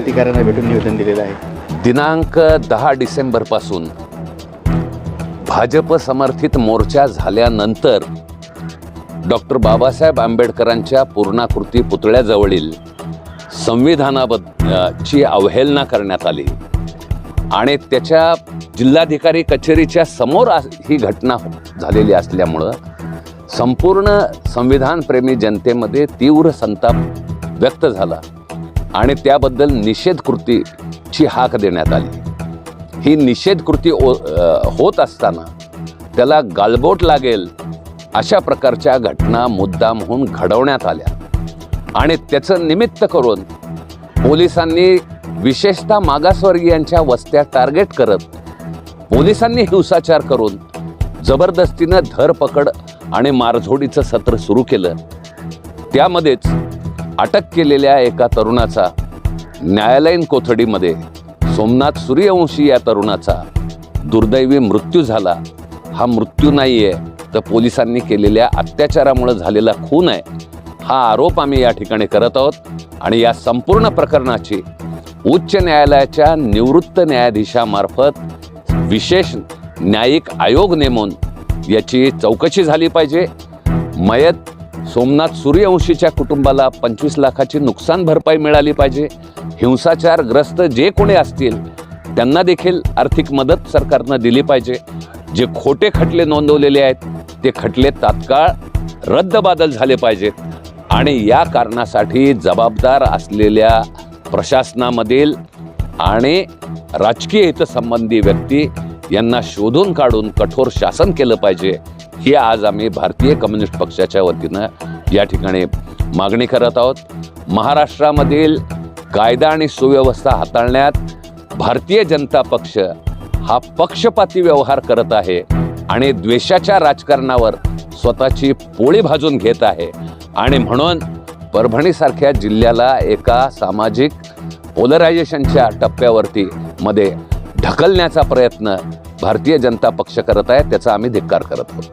अधिकाऱ्यांना भेटून निवेदन दिलेलं आहे. दिनांक दहा डिसेंबरपासून भाजप समर्थित मोर्चा झाल्यानंतर डॉक्टर बाबासाहेब आंबेडकरांच्या पूर्णाकृती पुतळ्याजवळील संविधानाबद्द ची अवहेलना करण्यात आली. आणि त्याच्या जिल्हाधिकारी कचेरीच्या समोर ही घटना झालेली असल्यामुळं संपूर्ण संविधानप्रेमी जनतेमध्ये तीव्र संताप व्यक्त झाला. आणि त्याबद्दल निषेध कृतीची हाक देण्यात आली. ही निषेध कृती ओ- होत असताना त्याला गालबोट लागेल अशा प्रकारच्या घटना मुद्दामहून घडवण्यात आल्या. आणि त्याचं निमित्त करून पोलिसांनी विशेषतः मागासवर्गीयांच्या वस्त्या टार्गेट करत पोलिसांनी हिंसाचार करून जबरदस्तीनं धरपकड आणि मारझोडीचं सत्र सुरू केलं. त्यामध्येच अटक केलेल्या एका तरुणाचा न्यायालयीन कोठडीमध्ये सोमनाथ सूर्यवंशी या तरुणाचा दुर्दैवी मृत्यू झाला. हा मृत्यू नाही आहे तर पोलिसांनी केलेल्या अत्याचारामुळे झालेला खून आहे हा आरोप आम्ही या ठिकाणी करत आहोत. आणि या संपूर्ण प्रकरणाची उच्च न्यायालयाच्या निवृत्त न्यायाधीशामार्फत विशेष न्यायिक आयोग नेमून याची चौकशी झाली पाहिजे. मयत सोमनाथ सूर्यवंशीच्या कुटुंबाला पंचवीस लाखाची नुकसान भरपाई मिळाली पाहिजे. हिंसाचारग्रस्त जे कोणी असतील त्यांना देखील आर्थिक मदत सरकारनं दिली पाहिजे. जे खोटे खटले नोंदवलेले आहेत ते खटले तात्काळ रद्दबादल झाले पाहिजेत. आणि या कारणासाठी जबाबदार असलेल्या प्रशासनामधील आणि राजकीय हितसंबंधी व्यक्ती यांना शोधून काढून कठोर शासन केलं पाहिजे. ही आज आम्ही भारतीय कम्युनिस्ट पक्षाच्या वतीनं या ठिकाणी मागणी करत आहोत. महाराष्ट्रामधील कायदा आणि सुव्यवस्था हाताळण्यात भारतीय जनता पक्ष हा पक्षपाती व्यवहार करत आहे आणि द्वेषाच्या राजकारणावर स्वतःची पोळी भाजून घेत आहे. आणि म्हणून परभणीसारख्या जिल्ह्याला एका सामाजिक पोलरायझेशनच्या टप्प्यावरती मध्ये ढकलण्याचा प्रयत्न भारतीय जनता पक्ष करत आहे त्याचा आम्ही धिक्कार करत आहोत.